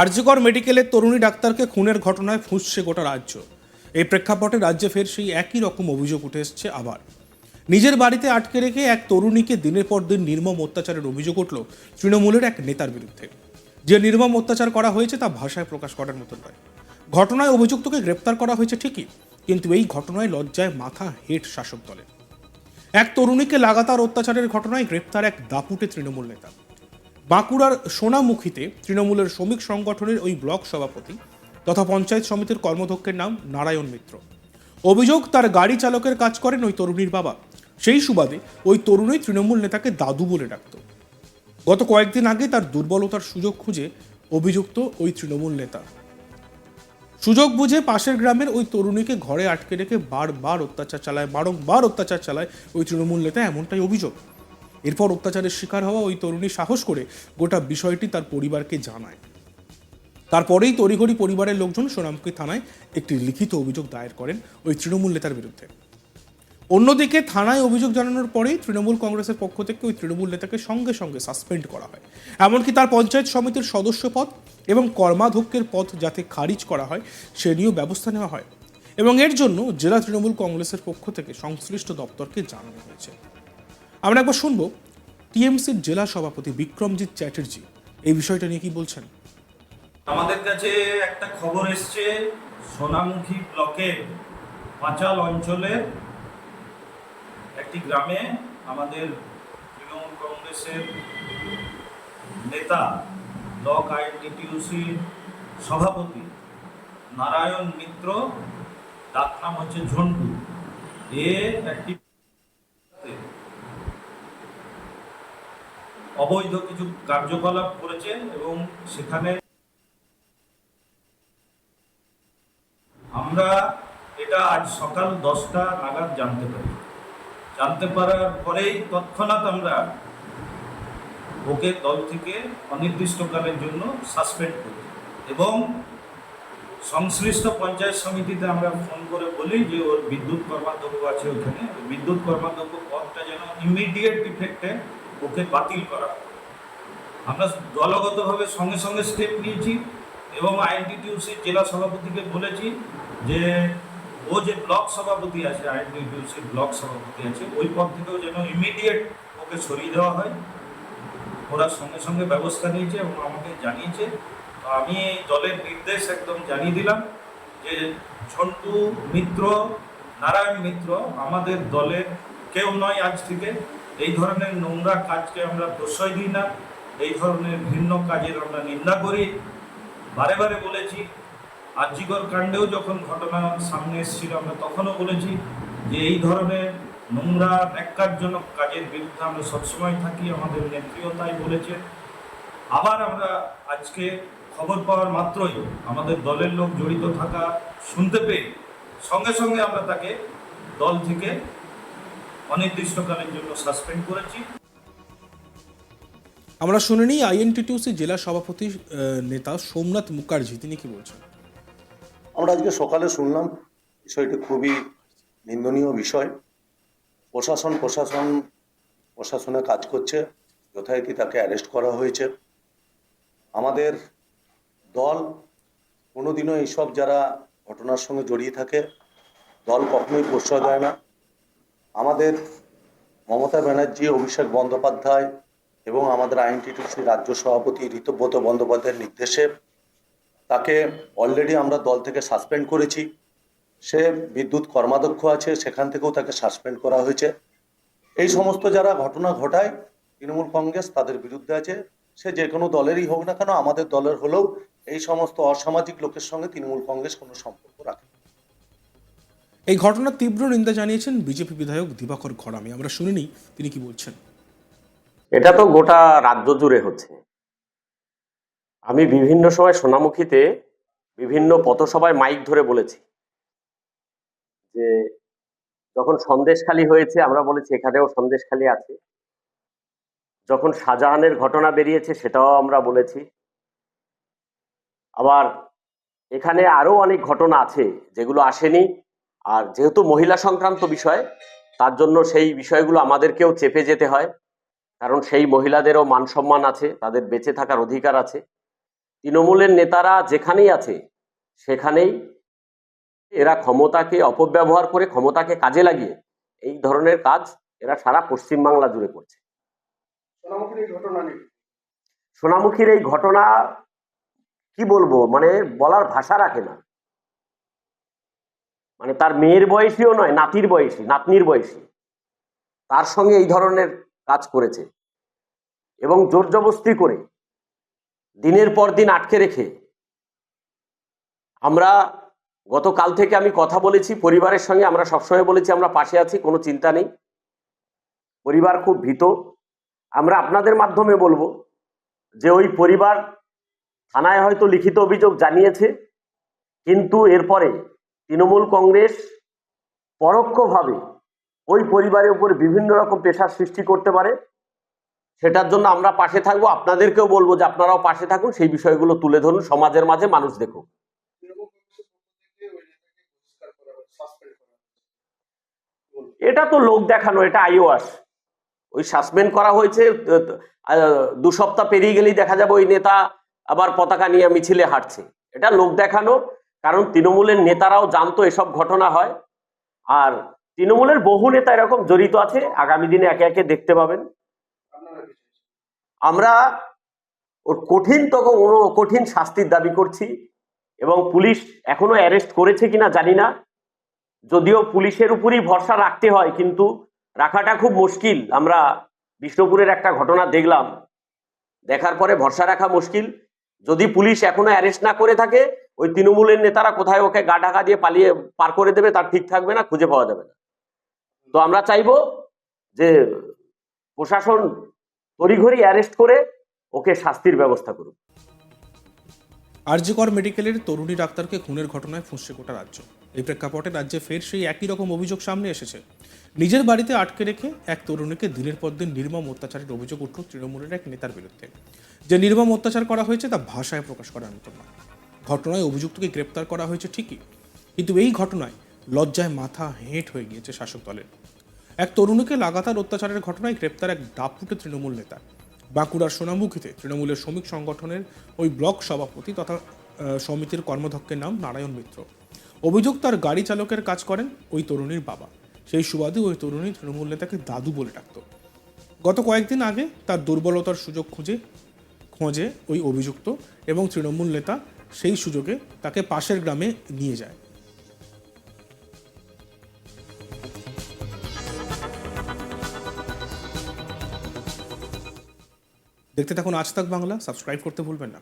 আরজিকর মেডিকেলের তরুণী ডাক্তারকে খুনের ঘটনায় ফুঁসছে গোটা রাজ্য। এই প্রেক্ষাপটে রাজ্যে ফের সেই একই রকম অভিযোগ উঠে এসছে আবার। নিজের বাড়িতে আটকে রেখে এক তরুণীকে দিনের পর দিন নির্মম অত্যাচারের অভিযোগ উঠল তৃণমূলের এক নেতার বিরুদ্ধে। যে নির্মম অত্যাচার করা হয়েছে তা ভাষায় প্রকাশ করার মতন নয়। ঘটনায় অভিযুক্তকে গ্রেপ্তার করা হয়েছে ঠিকই, কিন্তু এই ঘটনায় লজ্জায় মাথা হেট শাসক দলের। এক তরুণীকে লাগাতার অত্যাচারের ঘটনায় গ্রেপ্তার এক দাপুটে তৃণমূল নেতা। বাঁকুড়ার সোনামুখীতে তৃণমূলের শ্রমিক সংগঠনের ওই ব্লক সভাপতি তথা পঞ্চায়েত সমিতির কর্মধ্যক্ষের নাম নারায়ণ মিত্র। অভিযোগ, তার গাড়ি চালকের কাজ করেন ওই তরুণীর বাবা। সেই সুবাদে ওই তরুণী তৃণমূল নেতাকে দাদু বলে ডাকত। গত কয়েকদিন আগে তার দুর্বলতার সুযোগ খুঁজে অভিযুক্ত ওই তৃণমূল নেতা। সুযোগ বুঝে পাশের গ্রামের ওই তরুণীকে ঘরে আটকে রেখে বারবার অত্যাচার চালায়, বারংবার অত্যাচার চালায় ওই তৃণমূল নেতা, এমনটাই অভিযোগ। এরপর অত্যাচারের শিকার হওয়া ওই তরুণী সাহস করে গোটা বিষয়টি তার পরিবারকে জানায়। তারপরেই তড়িঘড়ি পরিবারের লোকজন সোনামুখী থানায় একটি লিখিত অভিযোগ দায়ের করেন ওই তৃণমূল নেতার বিরুদ্ধে। অন্যদিকে থানায় অভিযোগ জানানোর পরেই তৃণমূল কংগ্রেসের পক্ষ থেকে ওই তৃণমূল নেতাকে সঙ্গে সঙ্গে সাসপেন্ড করা হয়। এমনকি তার পঞ্চায়েত সমিতির সদস্য পদ এবং কর্মাধ্যক্ষের পদ যাতে খারিজ করা হয়, সে নিয়েও ব্যবস্থা নেওয়া হয় এবং এর জন্য জেলা তৃণমূল কংগ্রেসের পক্ষ থেকে সংশ্লিষ্ট দপ্তরকে জানানো হয়েছে। আমরা একবার শুনব টিএমসির জেলা সভাপতি বিক্রমজিৎ চ্যাটার্জি এই বিষয়টা নিয়ে কি বলছেন? আমাদের কাছে একটা খবর এসছে, সোনামুখী ব্লকের পাঁচাল অঞ্চলের একটি গ্রামে আমাদের তৃণমূল কংগ্রেসের নেতা, ব্লক আইএনটিটিউসির সভাপতি নারায়ণ মিত্র, তার নাম হচ্ছে ঝন্টু। এ একটি অবৈধ কিছু কার্যকলাপ করেছে এবং সেখানে আমরা এটা আজ সকাল দশটা নাগাদ জানতে পারি। জানতে পারার পরেই তৎক্ষণাৎ আমরা ওকে দল থেকে অনির্দিষ্টকালের জন্য সাসপেন্ড করি এবং সংশ্লিষ্ট পঞ্চায়েত সমিতিতে আমরা ফোন করে বলি যে ওর বিদ্যুৎ কর্মাধ্যক্ষ আছে ওখানে। বিদ্যুৎ কর্মাধ্যক্ষ পদটা যেন ইমিডিয়েট ইফেক্টে ওকে বাতিল করা। আমরা দলগতভাবে সঙ্গে সঙ্গে স্টেপ নিয়েছি এবং আইএনটিটিউসির জেলা সভাপতিকে বলেছি যে, ও যে ব্লক সভাপতি আছে আইএনটিটিউসির ব্লক সভাপতি আছে, ওই পদ থেকেও যেন ইমিডিয়েট ওকে সরিয়ে দেওয়া হয়। ওরা সঙ্গে সঙ্গে ব্যবস্থা নিয়েছে এবং আমাকে জানিয়েছে। তো আমি দলের নির্দেশ একদম জানিয়ে দিলাম যে, ঝন্টু মিত্র, নারায়ণ মিত্র আমাদের দলের কেউ নয় আজ থেকে। এই ধরনের নোংরা কাজকে আমরা প্রশ্রয় দিই না, এই ধরনের ভিন্ন কাজের আমরা নিন্দা করি। বারে বারে বলেছি আর্যিকর কাণ্ডেও যখন ঘটনা সামনে এসেছিল, আমরা তখনও বলেছি যে এই ধরনের নোংরা, ন্যাক্কারজনক কাজের বিরুদ্ধে আমরা সবসময় থাকি, আমাদের নেত্রীও তাই বলেছে আবার আমরা আজকে খবর পাওয়ার মাত্রই আমাদের দলের লোক জড়িত থাকা শুনতে পেয়ে সঙ্গে সঙ্গে আমরা তাকে দল থেকে অনির্দিষ্টকালের জন্য সাসপেন্ড করেছি। আমরা শুনে নিই আইএনটিটিউসি জেলা সভাপতি নেতা সোমনাথ মুখার্জি তিনি কি বলছেন? আমরা আজকে সকালে শুনলাম বিষয়টি খুবই নিন্দনীয় বিষয়। প্রশাসন প্রশাসন প্রশাসনে কাজ করছে যথারীতি তাকে অ্যারেস্ট করা হয়েছে। আমাদের দল কোনোদিনও এইসব যারা ঘটনার সঙ্গে জড়িয়ে থাকে দল কখনোই প্রশ্রয় দেয় না। আমাদের মমতা ব্যানার্জি, অভিষেক বন্দ্যোপাধ্যায় এবং আমাদের আইনটিটিউসি রাজ্য সভাপতি ঋতব্রত বন্দ্যোপাধ্যায়ের নির্দেশে তাকে অলরেডি আমরা দল থেকে সাসপেন্ড করেছি সে বিদ্যুৎ কর্মাধ্যক্ষ আছে, সেখান থেকেও তাকে সাসপেন্ড করা হয়েছে এই সমস্ত যারা ঘটনা ঘটায়, তৃণমূল কংগ্রেস তাদের বিরুদ্ধে আছে সে যে কোনো দলেরই হোক না কেন, আমাদের দলের হলেও এই সমস্ত অসামাজিক লোকের সঙ্গে তৃণমূল কংগ্রেস কোনো সম্পর্ক। এই ঘটনার তীব্র নিন্দা জানিয়েছেন বিজেপি বিধায়ক দিবাকর ঘরামি। আমরা শুনে নিই তিনি কি বলছেন। এটা তো গোটা রাজ্য জুড়ে হচ্ছে। আমি বিভিন্ন সময় সোনামুখীতে বিভিন্ন পথসভায় মাইক ধরে বলেছি যে যখন সন্দেশখালী হয়েছে, আমরা বলেছি এখানেও সন্দেশখালী আছে। যখন শাহজাহানের ঘটনা বেরিয়েছে, সেটাও আমরা বলেছি। আবার এখানে আরও অনেক ঘটনা আছে যেগুলো আসেনি। আর যেহেতু মহিলা সংক্রান্ত বিষয় তার জন্য সেই বিষয়গুলো আমাদেরকেও চেপে যেতে হয়। কারণ সেই মহিলাদেরও মান সম্মান আছে তাদের বেঁচে থাকার অধিকার আছে। তৃণমূলের নেতারা যেখানেই আছে সেখানেই এরা ক্ষমতাকে অপব্যবহার করে ক্ষমতাকে কাজে লাগিয়ে এই ধরনের কাজ এরা সারা পশ্চিমবাংলা জুড়ে করছে। সোনামুখীর এই ঘটনা নিয়ে? সোনামুখীর এই ঘটনা কি বলব? মানে বলার ভাষা রাখে না। মানে তার মেয়ের বয়সীও নয়, নাতির বয়সী, নাতনির বয়সী। তার সঙ্গে এই ধরনের কাজ করেছে। এবং জোর জবস্তি করে দিনের পর দিন আটকে রেখে আমরা গতকাল থেকে আমি কথা বলেছি, পরিবারের সঙ্গে আমরা সবসময় বলেছি, আমরা পাশে আছি, কোনো চিন্তা নেই। পরিবার খুব ভীত। আমরা আপনাদের মাধ্যমে বলব যে ওই পরিবার থানায় হয়তো লিখিত অভিযোগ জানিয়েছে, কিন্তু এরপরে তৃণমূল কংগ্রেস পরোক্ষভাবে ওই পরিবারের উপর বিভিন্ন রকম পেশার সৃষ্টি করতে পারে। সেটার জন্য আমরা পাশে থাকব। আপনাদেরকেও বলব যে আপনারাও পাশে থাকুন। সেই বিষয়গুলো তুলে ধরুন। সমাজের মাঝে মানুষ দেখুক। এটা তো লোক দেখানো, এটা আইওয়াস ওই সাসপেন্ড করা হয়েছে দু সপ্তাহ পেরিয়ে গেলেই দেখা যাবে ওই নেতা আবার পতাকা নিয়ে মিছিলে হাঁটছে। এটা লোক দেখানো। কারণ তৃণমূলের নেতারাও জানতো এসব ঘটনা হয়। আর তৃণমূলের বহু নেতা এরকম জড়িত আছে, আগামী দিনে একে একে দেখতে পাবেন। আমরা ওর কঠিনতম ও কঠিন শাস্তির দাবি করছি এবং পুলিশ এখনও অ্যারেস্ট করেছে কিনা জানি না। যদিও পুলিশের উপরই ভরসা রাখতে হয়, কিন্তু রাখাটা খুব মুশকিল। আমরা বিষ্ণুপুরের একটা ঘটনা দেখলাম। দেখার পরে ভরসা রাখা মুশকিল। যদি পুলিশ এখনও অ্যারেস্ট না করে থাকে ওই তৃণমূলের নেতারা কোথায় ওকে গা ঢাকা দিয়ে পালিয়ে পার করে দেবে, তার ঠিক থাকবে না, খুঁজে পাওয়া যাবে না। তো আমরা চাইব যে প্রশাসন তড়িঘড়ি অ্যারেস্ট করে ওকে শাস্তির ব্যবস্থা করুক। আরজিকর মেডিকেলের তরুণী ডাক্তারকে খুনের ঘটনায় ফুঁসছে গোটা রাজ্য। এই প্রেক্ষাপটে রাজ্যে ফের সেই একই রকম অভিযোগ সামনে এসেছে। নিজের বাড়িতে আটকে রেখে এক তরুণীকে দিনের পর দিন নির্মম অত্যাচারের অভিযোগ উঠল তৃণমূলের এক নেতার বিরুদ্ধে। যে নির্মম অত্যাচার করা হয়েছে তা ভাষায় প্রকাশ করার মতো নয়। ঘটনায় অভিযুক্তকে গ্রেপ্তার করা হয়েছে ঠিকই, কিন্তু এই ঘটনায় লজ্জায় মাথা হেঁট হয়ে গিয়েছে শাসক দলের। এক তরুণীকে লাগাতার অত্যাচারের ঘটনায় গ্রেপ্তার এক দাপুটে তৃণমূল নেতা। বাঁকুড়ার সোনামুখীতে তৃণমূলের শ্রমিক সংগঠনের ওই ব্লক সভাপতি তথা সমিতির কর্মধ্যক্ষের নাম নারায়ণ মিত্র। অভিযোগ তার গাড়ি চালকের কাজ করেন ওই তরুণীর বাবা। সেই সুবাদে ওই তরুণী তৃণমূল নেতাকে দাদু বলে ডাকত। গত কয়েকদিন আগে তার দুর্বলতার সুযোগ খুঁজে, খোঁজে ওই অভিযুক্ত এবং তৃণমূল নেতা সেই সুযোগে তাকে পাশের গ্রামে নিয়ে যায়। দেখতে থাকুন আজ তাক বাংলা, সাবস্ক্রাইব করতে ভুলবেন না।